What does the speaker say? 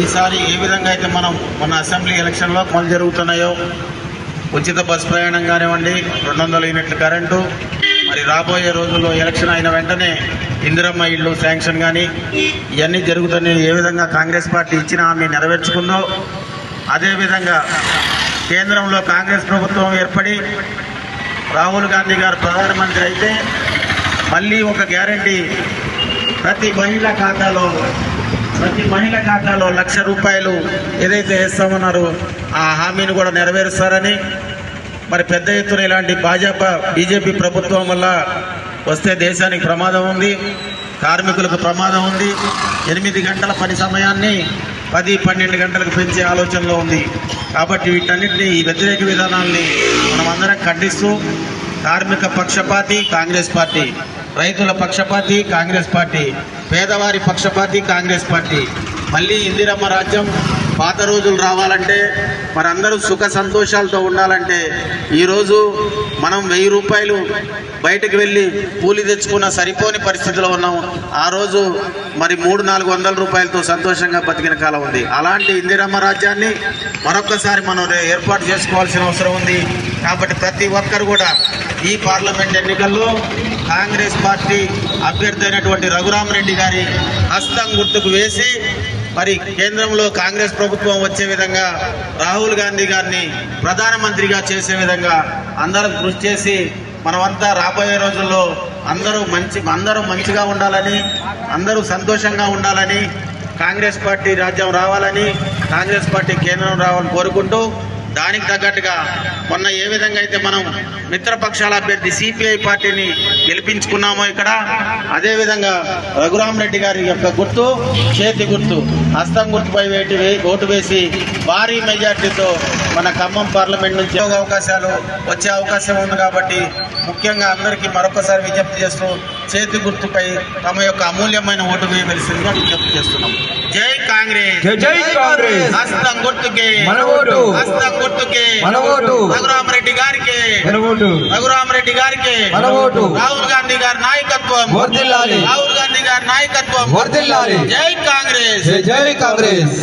ఈసారి ఏ విధంగా అయితే మనం మన అసెంబ్లీ ఎలక్షన్లో అమలు జరుగుతున్నాయో ఉచిత బస్ ప్రయాణం కానివ్వండి రెండు వందల యూనిట్ల కరెంటు మరి రాబోయే రోజుల్లో ఎలక్షన్ అయిన వెంటనే ఇందిరమ్మ ఇళ్ళు శాంక్షన్ కానీ ఇవన్నీ జరుగుతున్నాయి. ఏ విధంగా కాంగ్రెస్ పార్టీ ఇచ్చిన హామీ నెరవేర్చుకుందో అదేవిధంగా కేంద్రంలో కాంగ్రెస్ ప్రభుత్వం ఏర్పడి రాహుల్ గాంధీ గారు ప్రధానమంత్రి అయితే మళ్ళీ ఒక గ్యారంటీ ప్రతి మహిళ ఖాతాలో ప్రతి మహిళ ఖాతాలో లక్ష రూపాయలు ఏదైతే వేస్తామన్నారో ఆ హామీని కూడా నెరవేరుస్తారని మరి పెద్ద ఎత్తున ఇలాంటి భాజపా బీజేపీ ప్రభుత్వం వల్ల వస్తే దేశానికి ప్రమాదం ఉంది కార్మికులకు ప్రమాదం ఉంది. ఎనిమిది గంటల పని సమయాన్ని పది పన్నెండు గంటలకు పెంచే ఆలోచనలో ఉంది. కాబట్టి వీటన్నిటిని ఈ వ్యతిరేక విధానాల్ని మనం అందరం ఖండిస్తూ కార్మిక పక్షపాతి కాంగ్రెస్ పార్టీ రైతుల పక్షపాతి కాంగ్రెస్ పార్టీ. పేదవారి పక్షపాతి కాంగ్రెస్ పార్టీ. మళ్ళీ ఇందిరమ్మ రాజ్యం పాత రోజులు రావాలంటే మరి అందరూ సుఖ సంతోషాలతో ఉండాలంటే ఈరోజు మనం వెయ్యి రూపాయలు బయటకు వెళ్ళి కూలి తెచ్చుకున్న సరిపోని పరిస్థితిలో ఉన్నాం. ఆ రోజు మరి మూడు నాలుగు వందల రూపాయలతో సంతోషంగా బతికిన కాలం ఉంది. అలాంటి ఇందిరమ్మ రాజ్యాన్ని మరొకసారి మనం ఏర్పాటు చేసుకోవాల్సిన అవసరం ఉంది. కాబట్టి ప్రతి ఒక్కరు కూడా ఈ పార్లమెంట్ ఎన్నికల్లో కాంగ్రెస్ పార్టీ అభ్యర్థి అయినటువంటి రఘురామరెడ్డి గారి హస్తం గుర్తుకు వేసి మరి కేంద్రంలో కాంగ్రెస్ ప్రభుత్వం వచ్చే విధంగా రాహుల్ గాంధీ గారిని ప్రధానమంత్రిగా చేసే విధంగా అందరం కృషి చేసి మనమంతా రాబోయే రోజుల్లో అందరూ మంచి అందరూ మంచిగా ఉండాలని అందరూ సంతోషంగా ఉండాలని కాంగ్రెస్ పార్టీ రాజ్యం రావాలని కాంగ్రెస్ పార్టీ కేంద్రం రావాలని కోరుకుంటూ దానికి తగ్గట్టుగా మొన్న ఏ విధంగా అయితే మనం మిత్రపక్షాల అభ్యర్థి సిపిఐ పార్టీని గెలిపించుకున్నామో ఇక్కడ అదే విధంగా రఘురామ్ రెడ్డి గారి యొక్క గుర్తు చేతి గుర్తు హస్తం గుర్తుపై వేటి ఓటు వేసి భారీ మెజార్టీతో మన ఖమ్మం పార్లమెంట్ నుంచి ఉద్యోగ అవకాశాలు వచ్చే అవకాశం ఉంది కాబట్టి ముఖ్యంగా అందరికీ మరొకసారి విజ్ఞప్తి చేస్తూ చేతి గుర్తుపై తమ యొక్క అమూల్యమైన ఓటు వేయవలసిందిగా విజ్ఞప్తి చేస్తున్నాం. జై కాంగ్రెస్! జై జై కాంగ్రెస్! హస్తం గుర్తుకే! మన ఓటు! హస్తం గుర్తుకే మన ఓటు రఘురామ్ రెడ్డి గారికి మన ఓటు రఘురామ్ రెడ్డి గారికి మన ఓటు రాహుల్ గాంధీ గారి నాయకత్వం వర్ధిల్లాలి. రాహుల్ గాంధీ గారి నాయకత్వం. వర్ధిల్లాలి. జై కాంగ్రెస్. జై జై కాంగ్రెస్.